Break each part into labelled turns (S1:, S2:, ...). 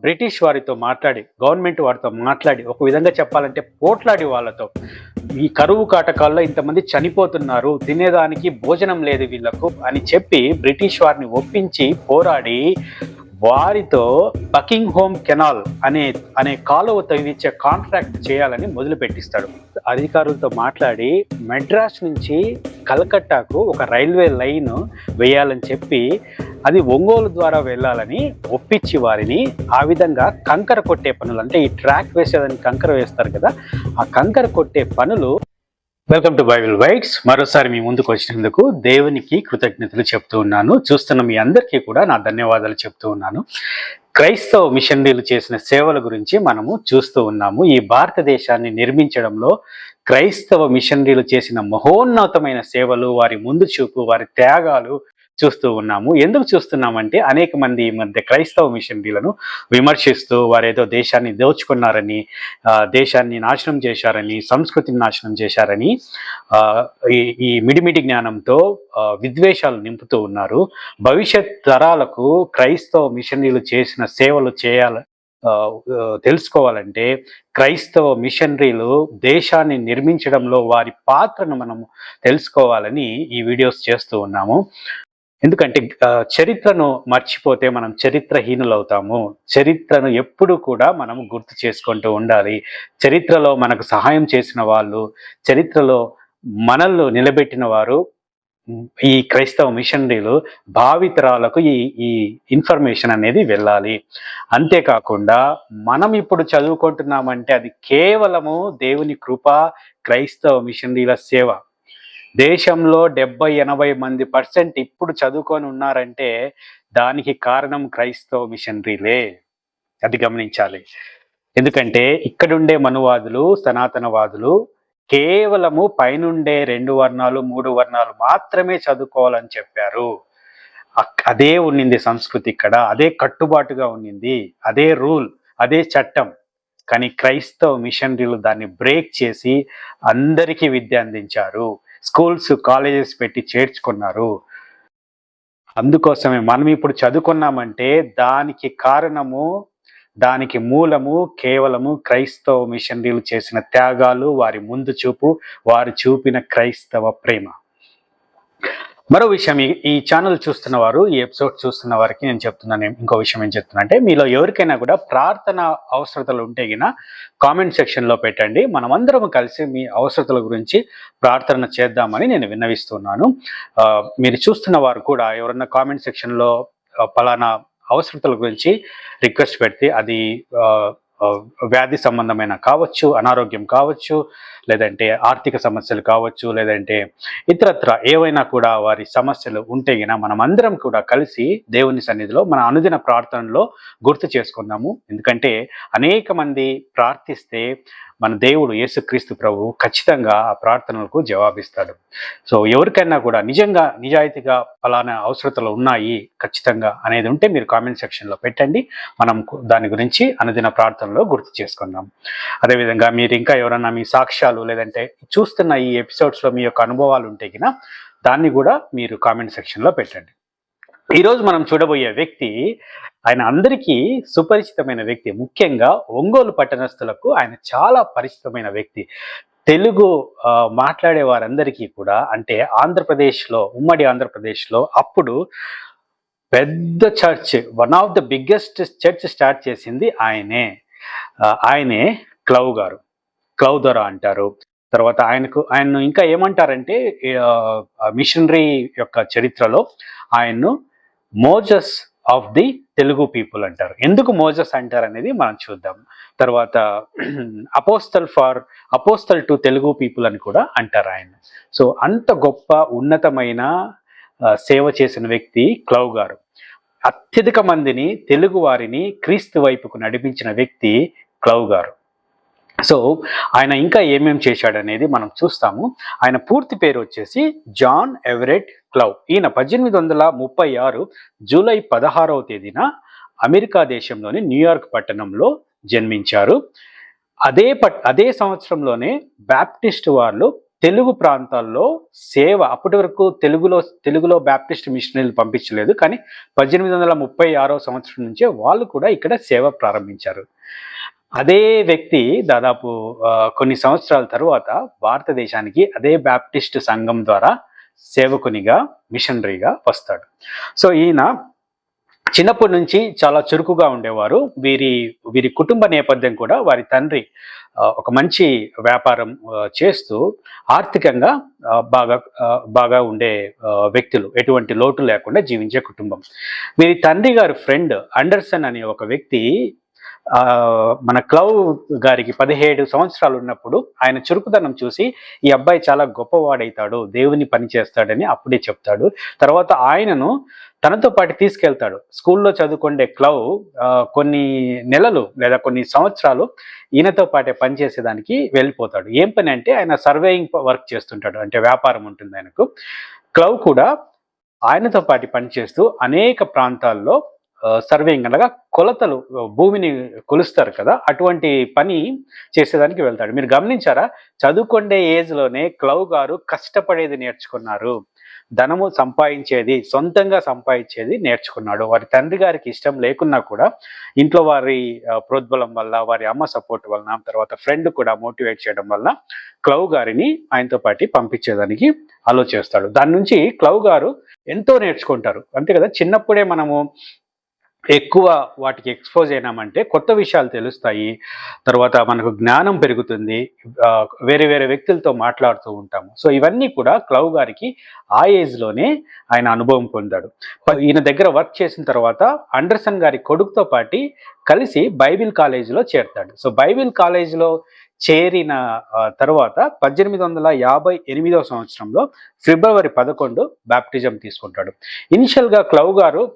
S1: British వారితో మాట్లాడి government వారితో మాట్లాడి ఒక విధంగా చెప్పాలంటే పోట్లాడి వాళ్ళతో. ఈ కరువు కాటకాల్లో ఇంతమంది చనిపోతున్నారు తినేదానికి భోజనం లేదు వీళ్ళకు అని చెప్పి బ్రిటిష్ వారిని ఒప్పించి పోరాడి వారితో బకింగ్ హోమ్ కెనాల్ అనే అనే కాలువ తగిలిచ్చే కాంట్రాక్ట్ చేయాలని మొదలు పెట్టిస్తాడు అధికారులతో మాట్లాడి మెడ్రాస్ నుంచి కలకట్టాకు ఒక రైల్వే లైన్ వేయాలని చెప్పి అది ఒంగోలు ద్వారా వెళ్ళాలని ఒప్పించి వారిని ఆ విధంగా కంకర కొట్టే పనులు అంటే ఈ ట్రాక్ వేసేదానికి కంకర వేస్తారు కదా ఆ కంకర కొట్టే పనులు వెల్కమ్ టు బైబిల్ వైట్స్ మరోసారి మీ ముందుకు వచ్చినందుకు దేవునికి కృతజ్ఞతలు చెప్తూ ఉన్నాను. చూస్తున్న మీ అందరికీ కూడా నా ధన్యవాదాలు చెప్తూ ఉన్నాను. క్రైస్తవ మిషనరీలు చేసిన సేవల గురించి మనము చూస్తూ ఉన్నాము. ఈ భారతదేశాన్ని నిర్మించడంలో క్రైస్తవ మిషనరీలు చేసిన మహోన్నతమైన సేవలు వారి ముందు చూపు వారి త్యాగాలు చూస్తూ ఉన్నాము. ఎందుకు చూస్తున్నామంటే అనేక మంది ఈ మధ్య క్రైస్తవ మిషనరీలను విమర్శిస్తూ వారేదో దేశాన్ని దోచుకున్నారని దేశాన్ని నాశనం చేశారని సంస్కృతిని నాశనం చేశారని ఈ మిడిమిడి జ్ఞానంతో విద్వేషాలు నింపుతూ ఉన్నారు. భవిష్యత్ తరాలకు క్రైస్తవ మిషనరీలు చేసిన సేవలు చేయాల తెలుసుకోవాలంటే క్రైస్తవ మిషనరీలు దేశాన్ని నిర్మించడంలో వారి పాత్రను మనము తెలుసుకోవాలని ఈ వీడియోస్ చేస్తూ ఉన్నాము. ఎందుకంటే చరిత్రను మర్చిపోతే మనం చరిత్రహీనులు అవుతాము చరిత్రను ఎప్పుడు కూడా మనం గుర్తు చేసుకుంటూ ఉండాలి. చరిత్రలో మనకు సహాయం చేసిన వాళ్ళు చరిత్రలో మనల్ని నిలబెట్టిన వారు ఈ క్రైస్తవ మిషనరీలు భావితరాలకు ఈ ఈ ఇన్ఫర్మేషన్ అనేది వెళ్ళాలి. అంతేకాకుండా మనం ఇప్పుడు చదువుకుంటున్నామంటే అది కేవలము దేవుని కృప క్రైస్తవ మిషనరీల సేవ. దేశంలో డెబ్బై ఎనభై మంది పర్సెంట్ ఇప్పుడు చదువుకొని ఉన్నారంటే దానికి కారణం క్రైస్తవ మిషనరీలే. అది గమనించాలి. ఎందుకంటే ఇక్కడుండే మనువాదులు సనాతనవాదులు కేవలము పైనుండే రెండు వర్ణాలు మూడు వర్ణాలు మాత్రమే చదువుకోవాలని చెప్పారు. అక్- అదే ఉన్నింది సంస్కృతి ఇక్కడ అదే కట్టుబాటుగా ఉన్నింది అదే రూల్ అదే చట్టం. కానీ క్రైస్తవ మిషనరీలు దాన్ని బ్రేక్ చేసి అందరికీ విద్య అందించారు. స్కూల్స్ కాలేజెస్ పెట్టి చేర్చుకున్నారు. అందుకోసమే మనం ఇప్పుడు చదువుకున్నామంటే దానికి కారణము దానికి మూలము కేవలము క్రైస్తవ మిషనరీలు చేసిన త్యాగాలు వారి ముందు చూపు వారు చూపిన క్రైస్తవ ప్రేమ. మరో విషయం ఈ- ఛానల్ చూస్తున్న వారు ఈ ఎపిసోడ్ చూస్తున్న వారికి నేను చెప్తున్నాను ఇంకో విషయం ఏం చెప్తున్నా అంటే మీలో ఎవరికైనా కూడా ప్రార్థన అవసరతలు ఉంటే గిన కామెంట్ సెక్షన్లో పెట్టండి. మనమందరం కలిసి మీ అవసరతల గురించి ప్రార్థన చేద్దామని నేను విన్నవిస్తున్నాను. మీరు చూస్తున్న వారు కూడా ఎవరన్నా కామెంట్ సెక్షన్లో ఫలానా పలానా అవసరతల గురించి రిక్వెస్ట్ పెడితే అది వ్యాధి సంబంధమైన కావచ్చు అనారోగ్యం కావచ్చు లేదంటే ఆర్థిక సమస్యలు కావచ్చు లేదంటే ఇతరత్ర ఏవైనా కూడా వారి సమస్యలు ఉంటే గిన మనం అందరం కూడా కలిసి దేవుని సన్నిధిలో మన అనుదిన ప్రార్థనలో గుర్తు చేసుకుందాము. ఎందుకంటే అనేక మంది ప్రార్థిస్తే మన దేవుడు యేసుక్రీస్తు ప్రభు ఖచ్చితంగా ఆ ప్రార్థనలకు జవాబిస్తాడు. సో ఎవరికైనా కూడా నిజంగా నిజాయితీగా ఫలానా అవసరతలు ఉన్నాయి ఖచ్చితంగా అనేది ఉంటే మీరు కామెంట్ సెక్షన్లో పెట్టండి. మనం దాని గురించి అనుదిన ప్రార్థనలో గుర్తు చేసుకుందాం. అదేవిధంగా మీరు ఇంకా ఎవరన్నా మీ సాక్ష్యాలు లేదంటే చూస్తున్న ఈ ఎపిసోడ్స్లో మీ యొక్క అనుభవాలు ఉంటే కినా దాన్ని కూడా మీరు కామెంట్ సెక్షన్లో పెట్టండి. ఈరోజు మనం చూడబోయే వ్యక్తి ఆయన అందరికీ సుపరిచితమైన వ్యక్తి. ముఖ్యంగా ఒంగోలు పట్టణస్థులకు ఆయన చాలా పరిచితమైన వ్యక్తి. తెలుగు మాట్లాడే వారందరికీ కూడా అంటే ఆంధ్రప్రదేశ్లో ఉమ్మడి ఆంధ్రప్రదేశ్లో అప్పుడు పెద్ద church one of the biggest church start చేసింది ఆయనే. ఆయనే క్లౌ గారు. క్లౌ దొర అంటారు. తర్వాత ఆయనకు ఆయన్ను ఇంకా ఏమంటారంటే మిషనరీ యొక్క చరిత్రలో ఆయన్ను Moses of the Telugu people అంటారు. ఎందుకు మోజస్ అంటారు అనేది మనం చూద్దాం. తర్వాత apostle for apostle to Telugu people అని కూడా అంటారు ఆయన. సో అంత గొప్ప ఉన్నతమైన సేవ చేసిన వ్యక్తి క్లౌ గారు. అత్యధిక మందిని తెలుగు వారిని క్రీస్తు వైపుకు నడిపించిన వ్యక్తి క్లౌ గారు. సో ఆయన ఇంకా ఏమేం చేశాడనేది మనం చూస్తాము. ఆయన పూర్తి పేరు వచ్చేసి జాన్ ఎవరెట్ క్లౌ. ఈయన పద్దెనిమిది వందల ముప్పై ఆరు జూలై పదహారవ తేదీన అమెరికా దేశంలోని న్యూయార్క్ పట్టణంలో జన్మించారు. అదే పట్ అదే సంవత్సరంలోనే బ్యాప్టిస్ట్ వాళ్ళు తెలుగు ప్రాంతాల్లో సేవ అప్పటి వరకు తెలుగులో తెలుగులో బ్యాప్టిస్ట్ మిషనరీలు పంపించలేదు. కానీ పద్దెనిమిది వందల ముప్పై ఆరో సంవత్సరం నుంచే వాళ్ళు కూడా ఇక్కడ సేవ ప్రారంభించారు. అదే వ్యక్తి దాదాపు కొన్ని సంవత్సరాల తరువాత భారతదేశానికి అదే బ్యాప్టిస్ట్ సంఘం ద్వారా సేవకునిగా మిషనరీగా వస్తాడు. సో ఈయన చిన్నప్పటి నుంచి చాలా చురుకుగా ఉండేవారు. వీరి వీరి కుటుంబ నేపథ్యం కూడా వారి తండ్రి ఒక మంచి వ్యాపారం చేస్తూ ఆర్థికంగా బాగా బాగా ఉండే వ్యక్తులు. ఎటువంటి లోటు లేకుండా జీవించే కుటుంబం. వీరి తండ్రి గారి ఫ్రెండ్ అండర్సన్ అనే ఒక వ్యక్తి మన క్లౌ గారికి పదిహేడు సంవత్సరాలు ఉన్నప్పుడు ఆయన చురుకుదనం చూసి ఈ అబ్బాయి చాలా గొప్పవాడైతాడు దేవుని పని చేస్తాడని అప్పుడే చెప్తాడు. తర్వాత ఆయనను తనతో పాటు తీసుకెళ్తాడు. స్కూల్లో చదువుకుండే క్లౌ కొన్ని నెలలు లేదా కొన్ని సంవత్సరాలు ఈయనతో పాటే పనిచేసేదానికి వెళ్ళిపోతాడు. ఏం పని అంటే ఆయన సర్వేయింగ్ వర్క్ చేస్తుంటాడు. అంటే వ్యాపారం ఉంటుంది ఆయనకు. క్లౌ కూడా ఆయనతో పాటు పనిచేస్తూ అనేక ప్రాంతాల్లో సర్వేయింగ్ అనగా కొలతలు భూమిని కొలుస్తారు కదా అటువంటి పని చేసేదానికి వెళ్తాడు. మీరు గమనించారా? చదువుకుండే ఏజ్లోనే క్లౌ గారు కష్టపడేది నేర్చుకున్నారు. ధనము సంపాదించేది సొంతంగా సంపాదించేది నేర్చుకున్నాడు. వారి తండ్రి గారికి ఇష్టం లేకున్నా కూడా ఇంట్లో వారి ప్రోద్బలం వల్ల వారి అమ్మ సపోర్ట్ వలన తర్వాత ఫ్రెండ్ కూడా మోటివేట్ చేయడం వల్ల క్లౌ గారిని ఆయనతో పాటు పంపించేదానికి ఆలోచిస్తాడు. దాని నుంచి క్లౌ గారు ఎంతో నేర్చుకుంటారు. అంతే కదా? చిన్నప్పుడే మనము ఎక్కువ వాటికి ఎక్స్పోజ్ అయినామంటే కొత్త విషయాలు తెలుస్తాయి. తర్వాత మనకు జ్ఞానం పెరుగుతుంది. వేరే వేరే వ్యక్తులతో మాట్లాడుతూ ఉంటాము. సో ఇవన్నీ కూడా క్లౌ గారికి ఆ ఏజ్లోనే ఆయన అనుభవం పొందాడు. ఈయన దగ్గర వర్క్ చేసిన తర్వాత అండర్సన్ గారి కొడుకుతో పాటి కలిసి బైబిల్ కాలేజీలో చేరతాడు. సో బైబిల్ కాలేజీలో చేరిన తర్వాత పద్దెనిమిది వందల యాభై ఎనిమిదవ సంవత్సరంలో ఫిబ్రవరి పదకొండు బ్యాప్టిజం తీసుకుంటాడు. ఇనిషియల్గా క్లౌ గారు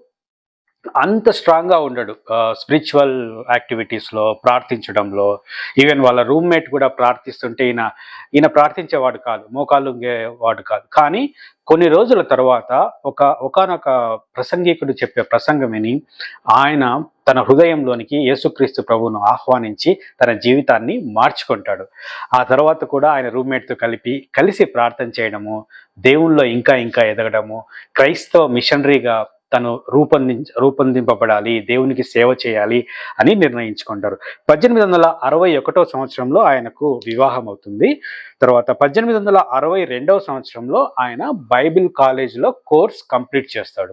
S1: అంత స్ట్రాంగ్గా ఉండడు. స్పిరిచువల్ యాక్టివిటీస్లో ప్రార్థించడంలో ఈవెన్ వాళ్ళ రూమ్మేట్ కూడా ప్రార్థిస్తుంటే ఈయన ఈయన ప్రార్థించేవాడు కాదు మోకాలుంగేవాడు కాదు. కానీ కొన్ని రోజుల తర్వాత ఒక ఒకనొక ప్రసంగికుడు చెప్పే ప్రసంగం విని ఆయన తన హృదయంలోనికి యేసుక్రీస్తు ప్రభువును ఆహ్వానించి తన జీవితాన్ని మార్చుకుంటాడు. ఆ తర్వాత కూడా ఆయన రూమ్మేట్తో కలిపి కలిసి ప్రార్థన చేయడము దేవుల్లో ఇంకా ఇంకా ఎదగడము క్రైస్తవ మిషనరీగా తను రూపొంది రూపొందింపబడాలి దేవునికి సేవ చేయాలి అని నిర్ణయించుకుంటారు. పద్దెనిమిది వందల అరవై ఒకటో సంవత్సరంలో ఆయనకు వివాహం అవుతుంది తర్వాత పద్దెనిమిది వందల అరవై రెండవ సంవత్సరంలో ఆయన బైబిల్ కాలేజ్లో కోర్స్ కంప్లీట్ చేస్తాడు.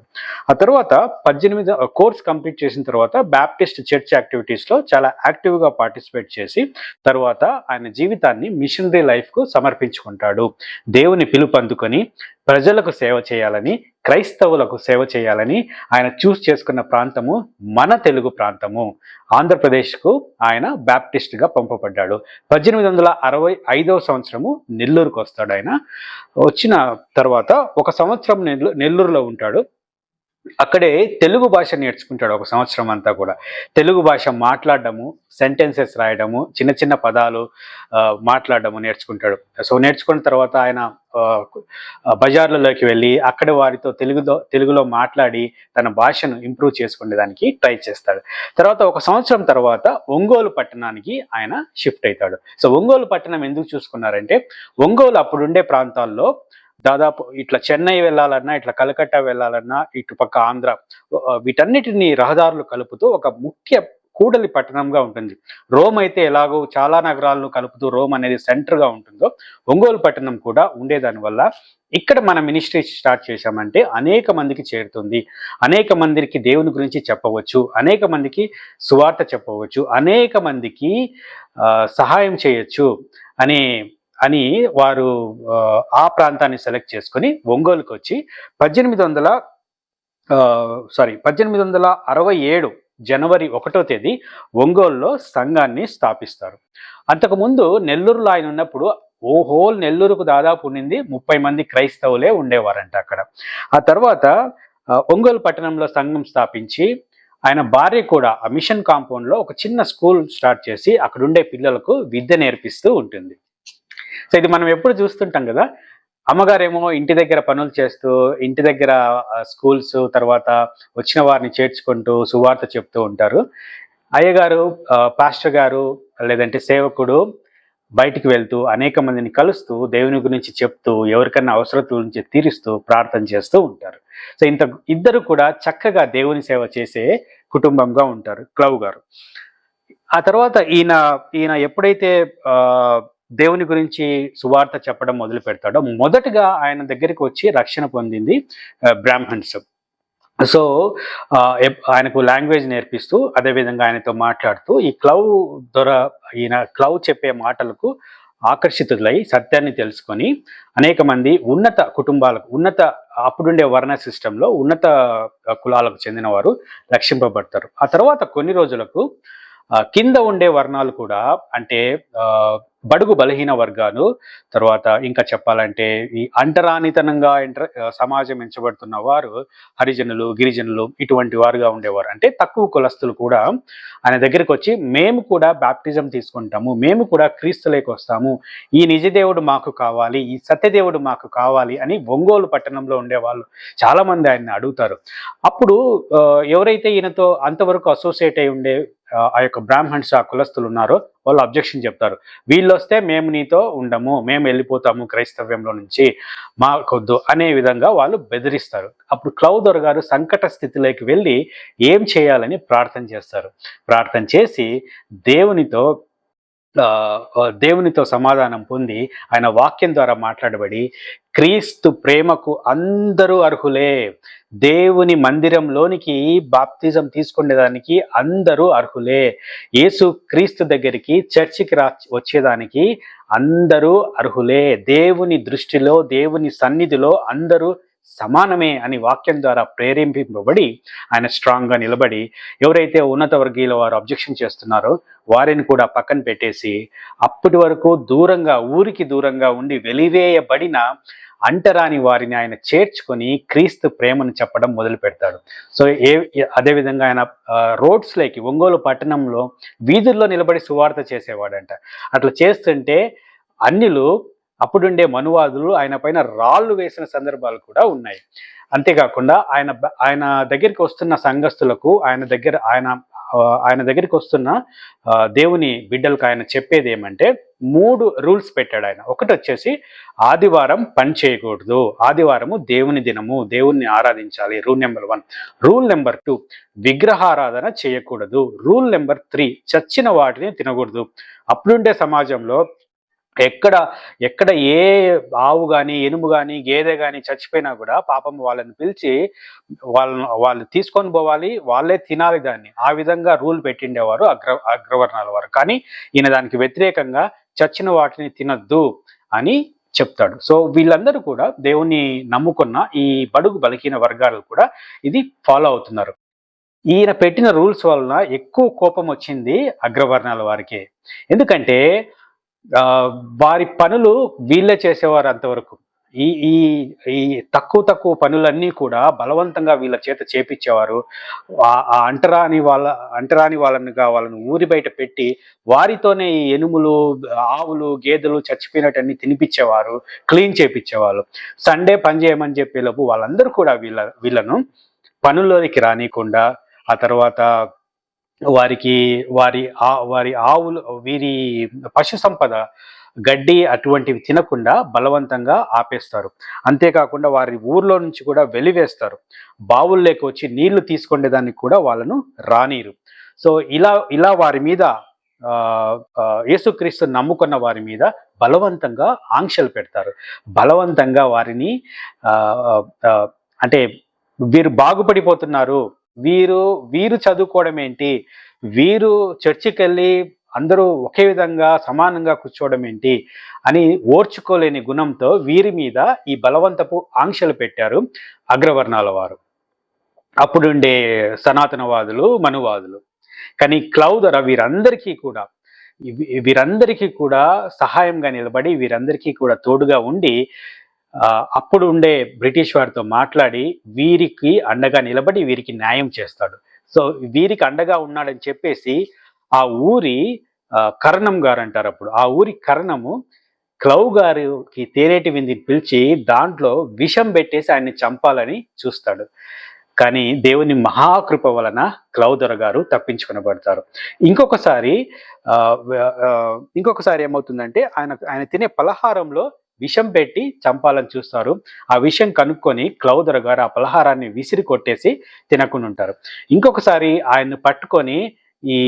S1: ఆ తర్వాత పద్దెనిమిది కోర్స్ కంప్లీట్ చేసిన తర్వాత బ్యాప్టిస్ట్ చర్చ్ యాక్టివిటీస్లో చాలా యాక్టివ్గా పార్టిసిపేట్ చేసి తర్వాత ఆయన జీవితాన్ని మిషనరీ లైఫ్కు సమర్పించుకుంటాడు. దేవుని పిలుపు అందుకొని ప్రజలకు సేవ చేయాలని క్రైస్తవులకు సేవ చేయాలని ఆయన చూస్ చేసుకున్న ప్రాంతము మన తెలుగు ప్రాంతము. ఆంధ్రప్రదేశ్కు ఆయన బ్యాప్టిస్ట్గా పంపబడ్డాడు. పద్దెనిమిది వందల అరవై ఐదవ సంవత్సరము నెల్లూరుకు వస్తాడు ఆయన. వచ్చిన తర్వాత ఒక సంవత్సరం నెల్లూరులో ఉంటాడు. అక్కడే తెలుగు భాష నేర్చుకుంటాడు ఒక సంవత్సరం అంతా కూడా. తెలుగు భాష మాట్లాడడము సెంటెన్సెస్ రాయడము చిన్న చిన్న పదాలు మాట్లాడడము నేర్చుకుంటాడు. సో నేర్చుకున్న తర్వాత ఆయన బజార్లలోకి వెళ్ళి అక్కడ వారితో తెలుగులో తెలుగులో మాట్లాడి తన భాషను ఇంప్రూవ్ చేసుకునేదానికి ట్రై చేస్తాడు. తర్వాత ఒక సంవత్సరం తర్వాత ఒంగోలు పట్టణానికి ఆయన షిఫ్ట్ అవుతాడు. సో ఒంగోలు పట్టణం ఎందుకు చూసుకున్నారంటే ఒంగోలు అప్పుడుండే ప్రాంతాల్లో దాదాపు ఇట్లా చెన్నై వెళ్ళాలన్నా ఇట్లా కలకట్టా వెళ్ళాలన్నా ఇటు పక్క ఆంధ్ర వీటన్నిటిని రహదారులు కలుపుతూ ఒక ముఖ్య కూడలి పట్టణంగా ఉంటుంది. రోమ్ అయితే ఎలాగో చాలా నగరాలను కలుపుతూ రోమ్ అనేది సెంటర్గా ఉంటుందో ఒంగోలు పట్టణం కూడా ఉండేదాని వల్ల ఇక్కడ మన మినిస్ట్రీ స్టార్ట్ చేశామంటే అనేక మందికి చేరుతుంది. అనేక మందికి దేవుని గురించి చెప్పవచ్చు అనేక మందికి సువార్త చెప్పవచ్చు అనేక మందికి సహాయం చేయొచ్చు అనే అని వారు ఆ, ప్రాంతాన్ని సెలెక్ట్ చేసుకొని ఒంగోలుకు వచ్చి పద్దెనిమిది వందల సారీ పద్దెనిమిది వందల అరవై ఏడు జనవరి ఒకటో తేదీ ఒంగోలులో సంఘాన్ని స్థాపిస్తారు. అంతకుముందు నెల్లూరులో ఆయన ఉన్నప్పుడు ఓ హోల్ నెల్లూరుకు దాదాపు ఉండింది ముప్పై మంది క్రైస్తవులే ఉండేవారంట అక్కడ. ఆ తర్వాత ఒంగోలు పట్టణంలో సంఘం స్థాపించి ఆయన భార్య కూడా ఆ మిషన్ కాంపౌండ్లో ఒక చిన్న స్కూల్ స్టార్ట్ చేసి అక్కడుండే పిల్లలకు విద్య నేర్పిస్తూ ఉంటుంది. సో ఇది మనం ఎప్పుడు చూస్తుంటాం కదా అమ్మగారేమో ఇంటి దగ్గర పనులు చేస్తూ ఇంటి దగ్గర స్కూల్స్ తర్వాత వచ్చిన వారిని చేర్చుకుంటూ సువార్త చెప్తూ ఉంటారు. అయ్యగారు పాస్టర్ గారు లేదంటే సేవకుడు బయటికి వెళ్తూ అనేక మందిని కలుస్తూ దేవుని గురించి చెప్తూ ఎవరికన్నా అవసరతల నుంచి తీరుస్తూ ప్రార్థన చేస్తూ ఉంటారు. సో ఇంత ఇద్దరు కూడా చక్కగా దేవుని సేవ చేసే కుటుంబంగా ఉంటారు క్లవ్ గారు. ఆ తర్వాత ఈయన ఈయన ఎప్పుడైతే ఆ, దేవుని గురించి సువార్త చెప్పడం మొదలు పెడతాడో. మొదటగా ఆయన దగ్గరికి వచ్చి రక్షణ పొందింది బ్రాహ్మణ్స్. సో ఆయనకు లాంగ్వేజ్ నేర్పిస్తూ అదేవిధంగా ఆయనతో మాట్లాడుతూ ఈ క్లౌ దొర ఈయన క్లౌ చెప్పే మాటలకు ఆకర్షితులై సత్యాన్ని తెలుసుకొని అనేక మంది ఉన్నత కుటుంబాలకు ఉన్నత అప్పుడుండే వర్ణ సిస్టంలో ఉన్నత కులాలకు చెందిన వారు రక్షింపబడతారు. ఆ తర్వాత కొన్ని రోజులకు కింద ఉండే వర్ణాలు కూడా అంటే బడుగు బలహీన వర్గాలు తర్వాత ఇంకా చెప్పాలంటే ఈ అంటరానితనంగా ఎంటర్ సమాజం ఎంచబడుతున్న వారు హరిజనులు గిరిజనులు ఇటువంటి వారుగా ఉండేవారు. అంటే తక్కువ కులస్తులు కూడా ఆయన దగ్గరికి వచ్చి మేము కూడా బ్యాప్టిజం తీసుకుంటాము మేము కూడా క్రీస్తులేకి వస్తాము ఈ నిజదేవుడు మాకు కావాలి ఈ సత్యదేవుడు మాకు కావాలి అని ఒంగోలు పట్టణంలో ఉండేవాళ్ళు చాలామంది ఆయన్ని అడుగుతారు. అప్పుడు ఎవరైతే ఈయనతో అంతవరకు అసోసియేట్ అయి ఉండే ఆ, యొక్క బ్రాహ్మణ్స్ ఆ కులస్తులు ఉన్నారో వాళ్ళు అబ్జెక్షన్ చెప్తారు. వీళ్ళు వస్తే మేము నీతో ఉండము మేము వెళ్ళిపోతాము క్రైస్తవ్యంలో నుంచి మాకొద్దు అనే విధంగా వాళ్ళు బెదిరిస్తారు. అప్పుడు క్లౌదర్ గారు సంకట స్థితిలోకి వెళ్ళి ఏం చేయాలని ప్రార్థన చేస్తారు. ప్రార్థన చేసి దేవునితో దేవునితో సమాధానం పొంది ఆయన వాక్యం ద్వారా మాట్లాడబడి క్రీస్తు ప్రేమకు అందరూ అర్హులే. దేవుని మందిరంలోనికి బాప్తిజం తీసుకునేదానికి అందరూ అర్హులే. యేసు క్రీస్తు దగ్గరికి చర్చికి రా వచ్చేదానికి అందరూ అర్హులే. దేవుని దృష్టిలో దేవుని సన్నిధిలో అందరూ సమానమే అని వాక్యం ద్వారా ప్రేరేపింపబడి ఆయన స్ట్రాంగ్గా నిలబడి ఎవరైతే ఉన్నత వర్గీయుల వారు అబ్జెక్షన్ చేస్తున్నారో వారిని కూడా పక్కన పెట్టేసి అప్పటి వరకు దూరంగా ఊరికి దూరంగా ఉండి వెలివేయబడిన అంటరాని వారిని ఆయన చేర్చుకొని క్రీస్తు ప్రేమను చెప్పడం మొదలు పెడతాడు. సో ఏ అదేవిధంగా ఆయన రోడ్స్లోకి ఒంగోలు పట్టణంలో వీధుల్లో నిలబడి సువార్త చేసేవాడంట. అట్లా చేస్తుంటే అన్నిలు అప్పుడుండే మనువాదులు ఆయన పైన రాళ్ళు వేసిన సందర్భాలు కూడా ఉన్నాయి. అంతేకాకుండా ఆయన ఆయన దగ్గరికి వస్తున్న సంఘస్థులకు ఆయన దగ్గర ఆయన ఆయన దగ్గరికి వస్తున్న దేవుని బిడ్డలకు ఆయన చెప్పేది ఏమంటే మూడు రూల్స్ పెట్టాడు ఆయన. ఒకటి వచ్చేసి ఆదివారం పని చేయకూడదు. ఆదివారము దేవుని దినము దేవుణ్ణి ఆరాధించాలి. Rule number one. Rule number two విగ్రహారాధన చేయకూడదు. రూల్ నెంబర్ త్రీ చచ్చిన వాటిని తినకూడదు. అప్పుడుండే సమాజంలో ఎక్కడ ఎక్కడ ఏ ఆవు కానీ ఎనుము కానీ గేదె కానీ చచ్చిపోయినా కూడా పాపం వాళ్ళని పిలిచి వాళ్ళ వాళ్ళు తీసుకొని పోవాలి. వాళ్ళే తినాలి దాన్ని. ఆ విధంగా రూల్ పెట్టిండేవారు అగ్ర అగ్రవర్ణాల వారు. కానీ ఈయన దానికి వ్యతిరేకంగా చచ్చిన వాటిని తినద్దు అని చెప్తాడు. సో వీళ్ళందరూ కూడా దేవుని నమ్ముకున్న ఈ బడుగు బలహీన వర్గాలు కూడా ఇది ఫాలో అవుతున్నారు. ఈయన పెట్టిన రూల్స్ వలన ఎక్కువ కోపం వచ్చింది అగ్రవర్ణాల వారికి. ఎందుకంటే వారి పనులు వీళ్ళే చేసేవారు అంతవరకు. ఈ ఈ ఈ తక్కువ తక్కువ పనులన్నీ కూడా బలవంతంగా వీళ్ళ చేత చేపించేవారు ఆ- అంటరాని వాళ్ళ అంటరాని వాళ్ళని వాళ్ళని ఊరి బయట పెట్టి వారితోనే ఈ ఎనుములు ఆవులు గేదెలు చచ్చిపోయినట్టన్ని తినిపించేవారు క్లీన్ చేపించేవాళ్ళు సండే పని చేయమని చెప్పేలోపు వాళ్ళందరూ కూడా వీళ్ళ వీళ్ళను పనుల్లోనికి రానియకుండా ఆ తర్వాత వారికి వారి ఆ వారి ఆవులు వీరి పశు సంపద గడ్డి అటువంటివి తినకుండా బలవంతంగా ఆపేస్తారు. అంతేకాకుండా వారి ఊర్లో నుంచి కూడా వెలివేస్తారు. బావుల్లోకి వచ్చి నీళ్ళు తీసుకునేదానికి కూడా వాళ్ళను రానీరు. సో ఇలా ఇలా వారి మీద యేసుక్రీస్తు నమ్ముకున్న వారి మీద బలవంతంగా ఆంక్షలు పెడతారు. బలవంతంగా వారిని అంటే వీరు బాగుపడిపోతున్నారు. వీరు వీరు చదువుకోవడం ఏంటి? వీరు చర్చికి వెళ్ళి అందరూ ఒకే విధంగా సమానంగా కూర్చోవడం ఏంటి? అని ఓర్చుకోలేని గుణంతో వీరి మీద ఈ బలవంతపు ఆంక్షలు పెట్టారు అగ్రవర్ణాల వారు. అప్పుడుండే సనాతనవాదులు మనువాదులు. కానీ క్లౌదర వీరందరికీ కూడా వీరందరికీ కూడా సహాయంగా నిలబడి వీరందరికీ కూడా తోడుగా ఉండి అప్పుడు ఉండే బ్రిటిష్ వారితో మాట్లాడి వీరికి అండగా నిలబడి వీరికి న్యాయం చేస్తాడు. సో వీరికి అండగా ఉన్నాడని చెప్పేసి ఆ ఊరి కర్ణం కరణం గారు అంటారు అప్పుడు. ఆ ఊరి కరణము క్లౌ గారికి తేనేటి విందిని పిలిచి దాంట్లో విషం పెట్టేసి ఆయన్ని చంపాలని చూస్తాడు. కానీ దేవుని మహాకృప వలన క్లౌదర గారు తప్పించుకునబడతారు. ఇంకొకసారి ఇంకొకసారి ఏమవుతుందంటే ఆయన ఆయన తినే పలహారంలో విషం పెట్టి చంపాలని చూస్తారు. ఆ విషయం కనుక్కొని క్లౌదర్ గారు ఆ పలహారాన్ని విసిరి కొట్టేసి తినకుండా ఉంటారు ఇంకొకసారి ఆయన్ని పట్టుకొని ఈ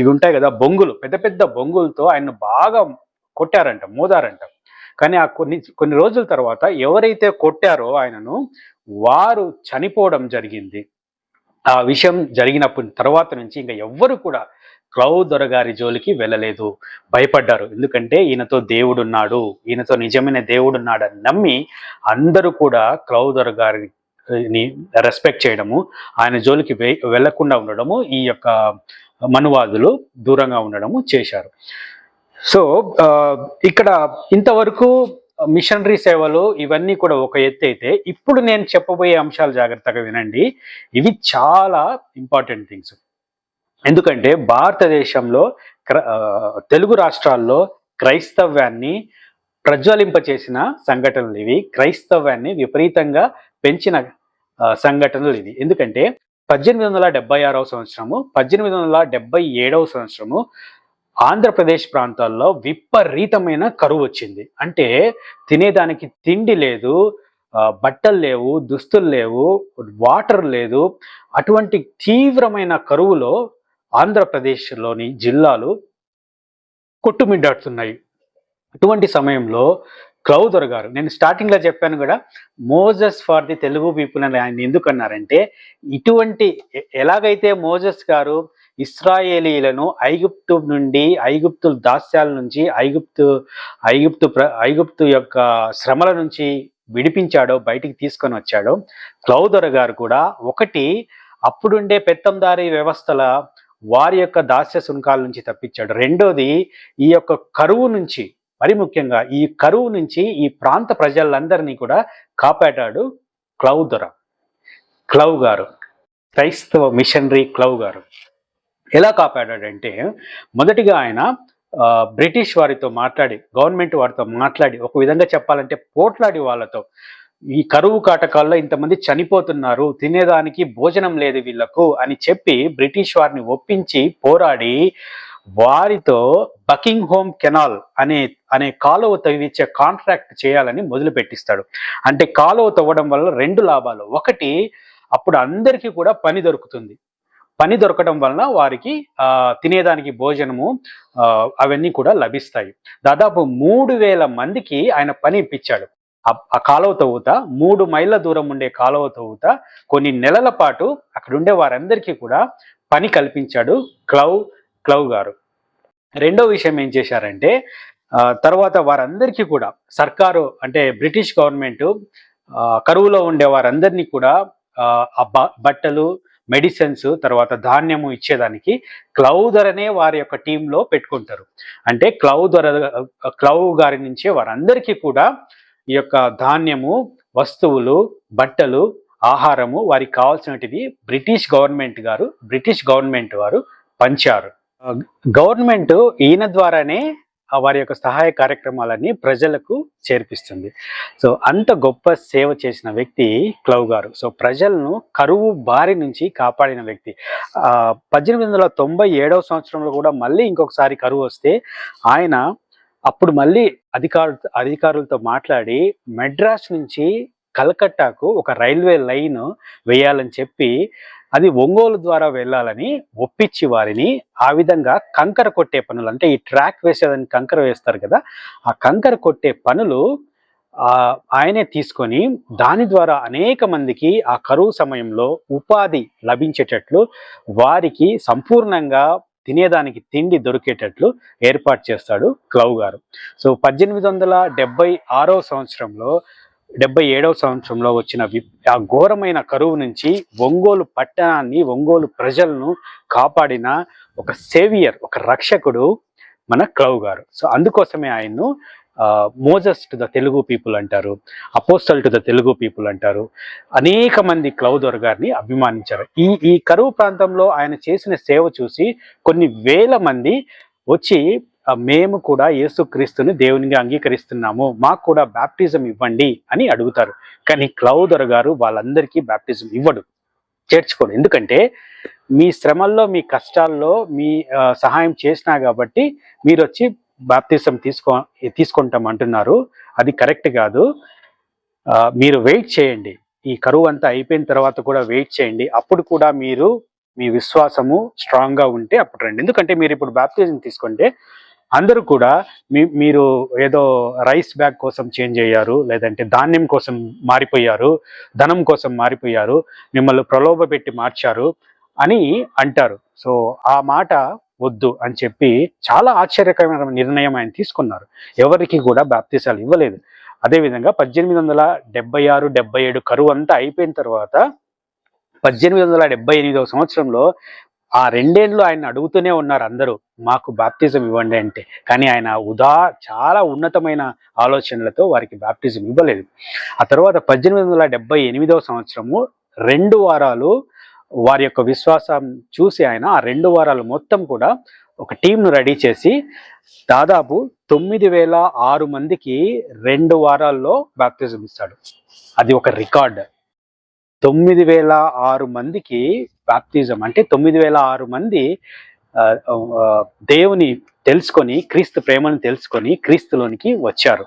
S1: ఇవి ఉంటాయి కదా బొంగులు పెద్ద పెద్ద బొంగులతో ఆయన్ను బాగా కొట్టారంట మోదారంట. కానీ ఆ కొన్ని కొన్ని రోజుల తర్వాత ఎవరైతే కొట్టారో ఆయనను వారు చనిపోవడం జరిగింది. ఆ విషయం జరిగినప్పటి తర్వాత నుంచి ఇంకా ఎవ్వరు కూడా క్లౌ దొరగారి జోలికి వెళ్ళలేదు. భయపడ్డారు. ఎందుకంటే ఈయనతో దేవుడున్నాడు. ఈయనతో నిజమైన దేవుడు ఉన్నాడని నమ్మి అందరూ కూడా క్లౌ దొరగారిని రెస్పెక్ట్ చేయడము ఆయన జోలికి వె- వెళ్ళకుండా ఉండడము ఈ యొక్క మనువాదులు దూరంగా ఉండడము చేశారు. సో ఇక్కడ ఇంతవరకు మిషనరీ సేవలు ఇవన్నీ కూడా ఒక ఎత్తు అయితే ఇప్పుడు నేను చెప్పబోయే అంశాలు జాగ్రత్తగా వినండి. ఇవి చాలా ఇంపార్టెంట్ థింగ్స్. ఎందుకంటే భారతదేశంలో క్ర తెలుగు రాష్ట్రాల్లో క్రైస్తవ్యాన్ని ప్రజ్వలింపచేసిన సంఘటనలు ఇవి. క్రైస్తవ్యాన్ని విపరీతంగా పెంచిన సంఘటనలు ఇవి. ఎందుకంటే పద్దెనిమిది వందల డెబ్బై ఆరవ సంవత్సరము పద్దెనిమిది వందల డెబ్బై ఏడవ సంవత్సరము ఆంధ్రప్రదేశ్ ప్రాంతాల్లో విపరీతమైన కరువు వచ్చింది. అంటే తినేదానికి తిండి లేదు బట్టలు లేవు దుస్తులు లేవు వాటర్ లేదు. అటువంటి తీవ్రమైన కరువులో ఆంధ్రప్రదేశ్లోని జిల్లాలు కొట్టుమిడ్డాడుతున్నాయి అటువంటి సమయంలో క్లౌదర్ గారు నేను స్టార్టింగ్లో చెప్పాను కూడా Moses for the Telugu people అని ఆయన ఎందుకన్నారంటే ఇటువంటి ఎలాగైతే మోజస్ గారు ఇస్రాయేలీలను ఐగుప్తు నుండి ఐగుప్తు దాస్యాల నుంచి ఐగుప్తు ఐగుప్తు ఐగుప్తు యొక్క శ్రమల నుంచి విడిపించాడో బయటికి తీసుకొని వచ్చాడో క్లౌదర్ గారు కూడా ఒకటి అప్పుడుండే పెత్తందారీ వ్యవస్థల వారి యొక్క దాస్య సుంకాల నుంచి తప్పించాడు. రెండోది ఈ యొక్క కరువు నుంచి మరి ముఖ్యంగా ఈ కరువు నుంచి ఈ ప్రాంత ప్రజలందరినీ కూడా కాపాడాడు క్లౌదొర క్లౌ గారు క్రైస్తవ మిషనరీ క్లౌ గారు ఎలా కాపాడాడంటే మొదటిగా ఆయన బ్రిటిష్ వారితో మాట్లాడి గవర్నమెంట్ వారితో మాట్లాడి ఒక విధంగా చెప్పాలంటే పోట్లాడి వాళ్ళతో ఈ కరువు కాటకాల్లో ఇంతమంది చనిపోతున్నారు తినేదానికి భోజనం లేదు వీళ్ళకు అని చెప్పి బ్రిటిష్ వారిని ఒప్పించి పోరాడి వారితో బకింగ్ హోమ్ కెనాల్ అనే అనే కాలువ తవ్వించే కాంట్రాక్ట్ చేయాలని మొదలు పెట్టిస్తాడు అంటే కాలువ తవ్వడం వల్ల రెండు లాభాలు. ఒకటి అప్పుడు అందరికీ కూడా పని దొరుకుతుంది. పని దొరకడం వలన వారికి ఆ, తినేదానికి భోజనము అవన్నీ కూడా లభిస్తాయి. దాదాపు మూడు వేల మందికి ఆయన పని ఇప్పించాడు. ఆ- కాలువ తవ్వుత మూడు మైళ్ళ దూరం ఉండే కాలువ తవ్వుత కొన్ని నెలల పాటు అక్కడుండే వారందరికీ కూడా పని కల్పించాడు క్లౌ క్లౌ గారు. రెండో విషయం ఏం చేశారంటే తర్వాత వారందరికీ కూడా సర్కారు అంటే బ్రిటిష్ గవర్నమెంట్ కరువులో ఉండే వారందరినీ కూడా ఆ, బ- బట్టలు మెడిసిన్స్ తర్వాత ధాన్యము ఇచ్చేదానికి క్లౌ ధరనే వారి యొక్క టీంలో పెట్టుకుంటారు. అంటే క్లౌ ధర క్లౌ గారి నుంచే వారందరికీ కూడా ఈ యొక్క ధాన్యము వస్తువులు బట్టలు ఆహారము వారికి కావాల్సినటివి బ్రిటిష్ గవర్నమెంట్ గారు బ్రిటిష్ గవర్నమెంట్ వారు పంచారు. గవర్నమెంట్ ఈయన ద్వారానే వారి యొక్క సహాయ కార్యక్రమాలన్నీ ప్రజలకు చేర్పిస్తుంది. సో అంత గొప్ప సేవ చేసిన వ్యక్తి క్లవ్ గారు. సో ప్రజలను కరువు బారి నుంచి కాపాడిన వ్యక్తి. పద్దెనిమిది వందల తొంభై ఏడవ సంవత్సరంలో కూడా మళ్ళీ ఇంకొకసారి కరువు వస్తే ఆయన అప్పుడు మళ్ళీ అధికారు అధికారులతో మాట్లాడి మెడ్రాస్ నుంచి కలకట్టాకు ఒక రైల్వే లైన్ వేయాలని చెప్పి అది ఒంగోలు ద్వారా వెళ్ళాలని ఒప్పించి వారిని ఆ విధంగా కంకర కొట్టే పనులు అంటే ఈ ట్రాక్ వేసేదానికి కంకర వేస్తారు కదా ఆ కంకర కొట్టే పనులు ఆయనే తీసుకొని దాని ద్వారా అనేక మందికి ఆ కరువు సమయంలో ఉపాధి లభించేటట్లు వారికి సంపూర్ణంగా తినేదానికి తిండి దొరికేటట్లు ఏర్పాటు చేస్తాడు క్లవ్ గారు. సో పద్దెనిమిది వందల డెబ్బై ఆరో సంవత్సరంలో డెబ్బై ఏడవ సంవత్సరంలో వచ్చిన ఆ ఘోరమైన కరువు నుంచి ఒంగోలు పట్టణాన్ని ఒంగోలు ప్రజలను కాపాడిన ఒక సేవియర్ ఒక రక్షకుడు మన క్లవ్ గారు. సో అందుకోసమే ఆయన్ను Moses to the Telugu people అంటారు apostle to the Telugu people అంటారు. అనేక మంది క్లౌదర్ గారిని అభిమానించారు. ఈ ఈ కరువు ప్రాంతంలో ఆయన చేసిన సేవ చూసి కొన్ని వేల మంది వచ్చి మేము కూడా యేసుక్రీస్తుని దేవునిగా అంగీకరిస్తున్నాము. మాకు కూడా బ్యాప్టిజం ఇవ్వండి అని అడుగుతారు. కానీ క్లౌదర్ గారు వాళ్ళందరికీ బ్యాప్టిజం ఇవ్వడు. చేర్చుకోడు. ఎందుకంటే మీ శ్రమల్లో మీ కష్టాల్లో మీ సహాయం చేసినా కాబట్టి మీరు వచ్చి బాప్తిసం తీసుకో తీసుకుంటాం అంటున్నారు అది కరెక్ట్ కాదు. మీరు వెయిట్ చేయండి. ఈ కరువు అంతా అయిపోయిన తర్వాత కూడా వెయిట్ చేయండి. అప్పుడు కూడా మీరు మీ విశ్వాసము స్ట్రాంగ్గా ఉంటే అప్పుడు రండి. ఎందుకంటే మీరు ఇప్పుడు బాప్తిజం తీసుకుంటే అందరూ కూడా మీ మీరు ఏదో రైస్ బ్యాగ్ కోసం చేంజ్ అయ్యారు లేదంటే ధాన్యం కోసం మారిపోయారు ధనం కోసం మారిపోయారు మిమ్మల్ని ప్రలోభ పెట్టి మార్చారు అని అంటారు. సో ఆ మాట వద్దు అని చెప్పి చాలా ఆశ్చర్యకరమైన నిర్ణయం ఆయన తీసుకున్నారు. ఎవరికి కూడా బాప్తీసాలు ఇవ్వలేదు. అదేవిధంగా పద్దెనిమిది వందల డెబ్బై ఆరు డెబ్బై ఏడు కరువు అంతా అయిపోయిన తర్వాత పద్దెనిమిది వందల డెబ్బై ఎనిమిదవ సంవత్సరంలో ఆ రెండేళ్ళు ఆయన అడుగుతూనే ఉన్నారు అందరూ మాకు బాప్తిజం ఇవ్వండి అంటే. కానీ ఆయన ఉదా చాలా ఉన్నతమైన ఆలోచనలతో వారికి బాప్తిజం ఇవ్వలేదు. ఆ తర్వాత పద్దెనిమిది వందల ఎనిమిదవ సంవత్సరము రెండు వారాలు వారి యొక్క విశ్వాసం చూసి ఆయన ఆ రెండు వారాలు మొత్తం కూడా ఒక టీంను రెడీ చేసి దాదాపు తొమ్మిది వేల ఆరు మందికి రెండు వారాల్లో బ్యాప్తిజం ఇస్తాడు. అది ఒక రికార్డ్. తొమ్మిది వేల ఆరు మందికి బ్యాప్తిజం అంటే తొమ్మిది వేల ఆరు మంది దేవుని తెలుసుకొని క్రీస్తు ప్రేమను తెలుసుకొని క్రీస్తులోనికి వచ్చారు.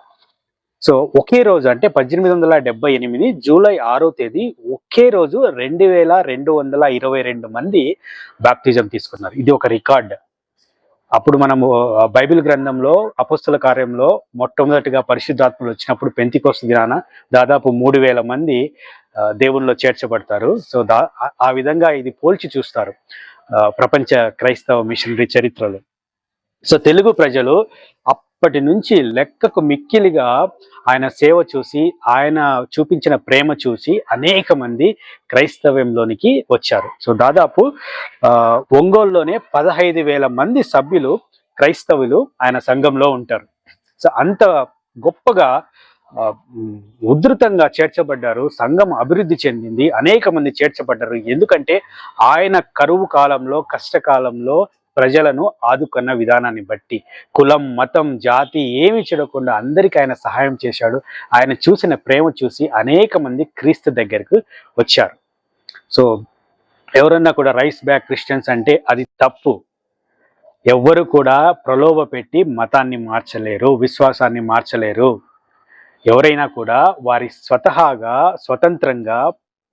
S1: సో ఒకే రోజు అంటే పద్దెనిమిది వందల డెబ్బై ఎనిమిది జూలై ఆరో తేదీ ఒకే రోజు రెండు వేల రెండు వందల ఇరవై రెండు మంది బాప్తిజం తీసుకున్నారు. ఇది ఒక రికార్డ్. అప్పుడు మనము బైబిల్ గ్రంథంలో అపుస్తల కార్యంలో మొట్టమొదటిగా పరిశుద్ధాత్మలు వచ్చినప్పుడు పెంతికొస్తు దినాన దాదాపు మూడు వేల మంది దేవుల్లో దేవునిలో చేర్చబడతారు. సో దా ఆ- విధంగా ఇది పోల్చి చూస్తారు ప్రపంచ క్రైస్తవ మిషనరీ చరిత్రలో. సో తెలుగు ప్రజలు అప్పటి నుంచి లెక్కకు మిక్కిలిగా ఆయన సేవ చూసి ఆయన చూపించిన ప్రేమ చూసి అనేక మంది క్రైస్తవ్యంలోనికి వచ్చారు. సో దాదాపు ఒంగోలులోనే పదహైదు వేల మంది సభ్యులు క్రైస్తవులు ఆయన సంఘంలో ఉంటారు. సో అంత గొప్పగా ఉధృతంగా చేర్చబడ్డారు సంఘం అభివృద్ధి చెందింది అనేక మంది చేర్చబడ్డారు. ఎందుకంటే ఆయన కరువు కాలంలో కష్టకాలంలో ప్రజలను ఆదుకున్న విధానాన్ని బట్టి కులం మతం జాతి ఏమి చూడకుండా అందరికీ ఆయన సహాయం చేశాడు. ఆయన చూసిన ప్రేమ చూసి అనేక మంది క్రీస్తు దగ్గరకు వచ్చారు. సో ఎవరన్నా కూడా రైస్ బ్యాక్ క్రిస్టియన్స్ అంటే అది తప్పు. ఎవ్వరు కూడా ప్రలోభ పెట్టి మతాన్ని మార్చలేరు విశ్వాసాన్ని మార్చలేరు. ఎవరైనా కూడా వారి స్వతహాగా స్వతంత్రంగా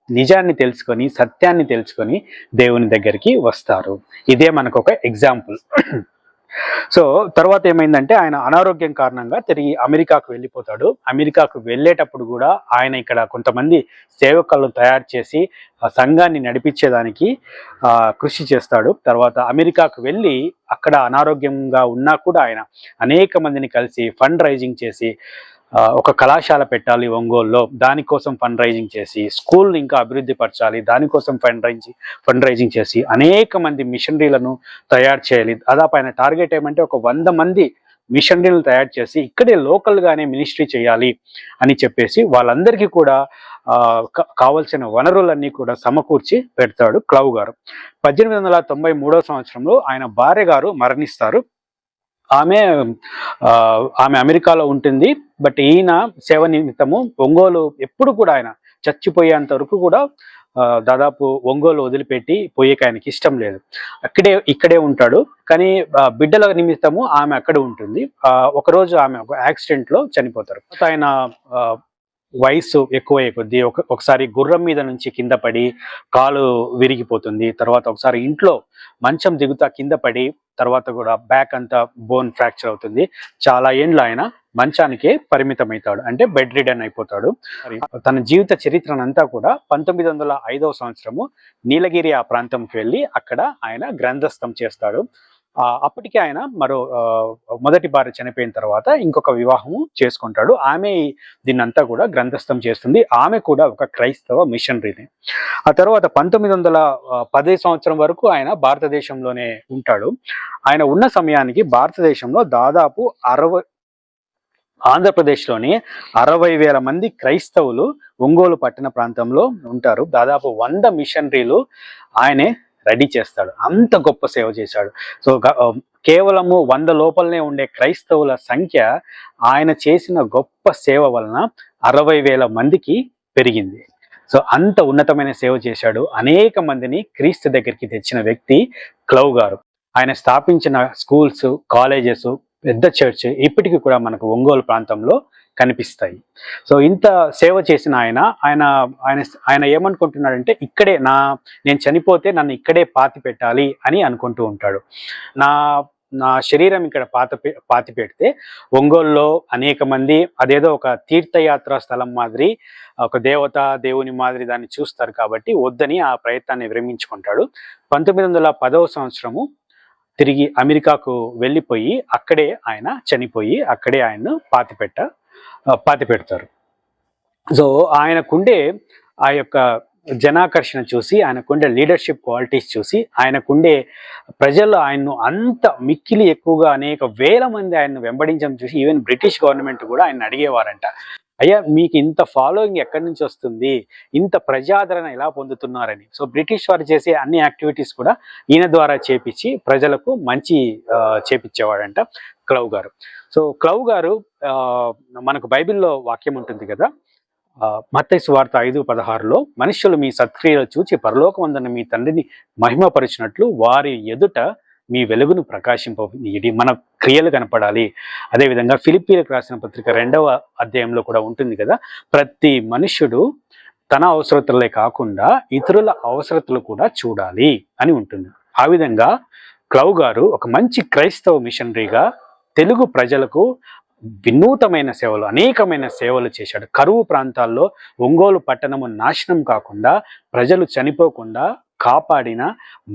S1: నిజాన్ని తెలుసుకొని సత్యాన్ని తెలుసుకొని దేవుని దగ్గరికి వస్తారు. ఇదే మనకు ఒక ఎగ్జాంపుల్ సో తర్వాత ఏమైందంటే ఆయన అనారోగ్యం కారణంగా తిరిగి అమెరికాకు వెళ్ళిపోతాడు. అమెరికాకు వెళ్ళేటప్పుడు కూడా ఆయన ఇక్కడ కొంతమంది సేవకులను తయారు చేసి ఆ సంఘాన్ని నడిపించేదానికి ఆ, కృషి చేస్తాడు. తర్వాత అమెరికాకు వెళ్ళి అక్కడ అనారోగ్యంగా ఉన్నా కూడా ఆయన అనేక మందిని కలిసి ఫండ్ రైజింగ్ చేసి ఒక కళాశాల పెట్టాలి ఒంగోలులో. దానికోసం ఫండ్ రైజింగ్ చేసి స్కూల్ ఇంకా అభివృద్ధి పరచాలి దానికోసం ఫండ్ రైజింగ్ ఫండ్ రైజింగ్ చేసి అనేక మంది మిషనరీలను తయారు చేయాలి. దాదాపు ఆయన టార్గెట్ ఏమంటే ఒక వంద మంది మిషనరీలను తయారు చేసి ఇక్కడే లోకల్గానే మినిస్ట్రీ చేయాలి అని చెప్పేసి వాళ్ళందరికీ కూడా కావలసిన వనరులన్నీ కూడా సమకూర్చి పెడతాడు క్లవ్ గారు. పద్దెనిమిది వందల తొంభై మూడో సంవత్సరంలో ఆయన భార్య గారు మరణిస్తారు. ఆమె ఆమె అమెరికాలో ఉంటుంది. బట్ ఈయన సేవ నిమిత్తము ఒంగోలు ఎప్పుడు కూడా ఆయన చచ్చిపోయేంత వరకు కూడా దాదాపు ఒంగోలు వదిలిపెట్టి పోయేకి ఆయనకి ఇష్టం లేదు. అక్కడే ఇక్కడే ఉంటాడు. కానీ బిడ్డల నిమిత్తము ఆమె అక్కడ ఉంటుంది. ఆ, ఒకరోజు ఆమె ఒక యాక్సిడెంట్లో చనిపోతారు. ఆయన వయసు ఎక్కువయ్యే కొద్దీ ఒక ఒకసారి గుర్రం మీద నుంచి కింద పడి కాలు విరిగిపోతుంది. తర్వాత ఒకసారి ఇంట్లో మంచం దిగుతా కింద పడి తర్వాత కూడా బ్యాక్ అంతా బోన్ ఫ్రాక్చర్ అవుతుంది. చాలా ఏండ్లు ఆయన మంచానికే పరిమితమవుతాడు. అంటే బెడ్ రిడన్ అయిపోతాడు. తన జీవిత చరిత్రనంతా కూడా పంతొమ్మిది వందల ఐదవ సంవత్సరము నీలగిరి ఆ ప్రాంతంకి వెళ్ళి అక్కడ ఆయన గ్రంథస్థం చేస్తాడు. అప్పటికే ఆయన మరో మొదటి భార్య చనిపోయిన తర్వాత ఇంకొక వివాహము చేసుకుంటాడు. ఆమె దీన్నంతా కూడా గ్రంథస్థం చేస్తుంది. ఆమె కూడా ఒక క్రైస్తవ మిషనరీని. ఆ తర్వాత పంతొమ్మిది వందల సంవత్సరం వరకు ఆయన భారతదేశంలోనే ఉంటాడు. ఆయన ఉన్న సమయానికి భారతదేశంలో దాదాపు అరవై ఆంధ్రప్రదేశ్లోని అరవై వేల మంది క్రైస్తవులు ఒంగోలు పట్టణ ప్రాంతంలో ఉంటారు. దాదాపు వంద మిషనరీలు ఆయనే రెడీ చేస్తాడు. అంత గొప్ప సేవ చేశాడు. సో కేవలము వంద లోపలనే ఉండే క్రైస్తవుల సంఖ్య ఆయన చేసిన గొప్ప సేవ వలన అరవై వేల మందికి పెరిగింది. సో అంత ఉన్నతమైన సేవ చేశాడు. అనేక మందిని క్రీస్తు దగ్గరికి తెచ్చిన వ్యక్తి క్లౌ గారు. ఆయన స్థాపించిన స్కూల్స్ కాలేజెస్ పెద్ద చర్చ్ ఇప్పటికీ కూడా మనకు ఒంగోలు ప్రాంతంలో కనిపిస్తాయి. సో ఇంత సేవ చేసిన ఆయన ఆయన ఆయన ఆయన ఏమనుకుంటున్నాడంటే ఇక్కడే నా నేను చనిపోతే నన్ను ఇక్కడే పాతి పెట్టాలి అని అనుకుంటూ ఉంటాడు. నా నా శరీరం ఇక్కడ పాత పె- పాతి పెడితే ఒంగోలులో అనేక మంది అదేదో ఒక తీర్థయాత్ర స్థలం మాదిరి ఒక దేవత దేవుని మాదిరి దాన్ని చూస్తారు కాబట్టి వద్దని ఆ ప్రయత్నాన్ని విరమించుకుంటాడు. పంతొమ్మిది వందల పదవ సంవత్సరము తిరిగి అమెరికాకు వెళ్ళిపోయి అక్కడే ఆయన చనిపోయి అక్కడే ఆయన్ను పాతిపెట్ట పాతి పెడతారు. సో ఆయనకుండే ఆ యొక్క జనాకర్షణ చూసి ఆయనకుండే లీడర్షిప్ క్వాలిటీస్ చూసి ఆయనకుండే ప్రజల్లో ఆయన్ను అంత మిక్కిలి ఎక్కువగా అనేక వేల మంది ఆయన్ను వెంబడించడం చూసి ఈవెన్ బ్రిటిష్ గవర్నమెంట్ కూడా ఆయన అడిగేవారంట. అయ్యా మీకు ఇంత ఫాలోయింగ్ ఎక్కడి నుంచి వస్తుంది? ఇంత ప్రజాదరణ ఎలా పొందుతున్నారని. సో బ్రిటిష్ వారు చేసే అన్ని యాక్టివిటీస్ కూడా ఈయన ద్వారా చేపించి ప్రజలకు మంచి చేపించేవాడంట క్లవ్ గారు. సో క్లవ్ గారు మనకు బైబిల్లో వాక్యం ఉంటుంది కదా? మత్తయి వార్త ఐదు పదహారులో మనుష్యులు మీ సత్క్రియలు చూచి పరలోకమందున మీ తండ్రిని మహిమపరిచినట్లు వారి ఎదుట మీ వెలుగును ప్రకాశింపనీయడి మన క్రియలు కనపడాలి. అదేవిధంగా ఫిలిప్పీలకు రాసిన పత్రిక రెండవ అధ్యాయంలో కూడా ఉంటుంది కదా ప్రతి మనుష్యుడు తన అవసరతలే కాకుండా ఇతరుల అవసరతలు కూడా చూడాలి అని ఉంటుంది. ఆ విధంగా క్లవ్ గారు ఒక మంచి క్రైస్తవ మిషనరీగా తెలుగు ప్రజలకు వినూతమైన సేవలు అనేకమైన సేవలు చేశాడు. కరువు ప్రాంతాల్లో ఒంగోలు పట్టణము నాశనం కాకుండా ప్రజలు చనిపోకుండా కాపాడిన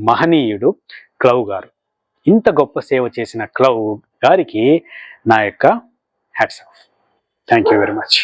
S1: మహనీయుడు క్లవ్ గారు. ఇంత గొప్ప సేవ చేసిన క్లౌడ్ గారికి నా యొక్క hats off. Thank you very much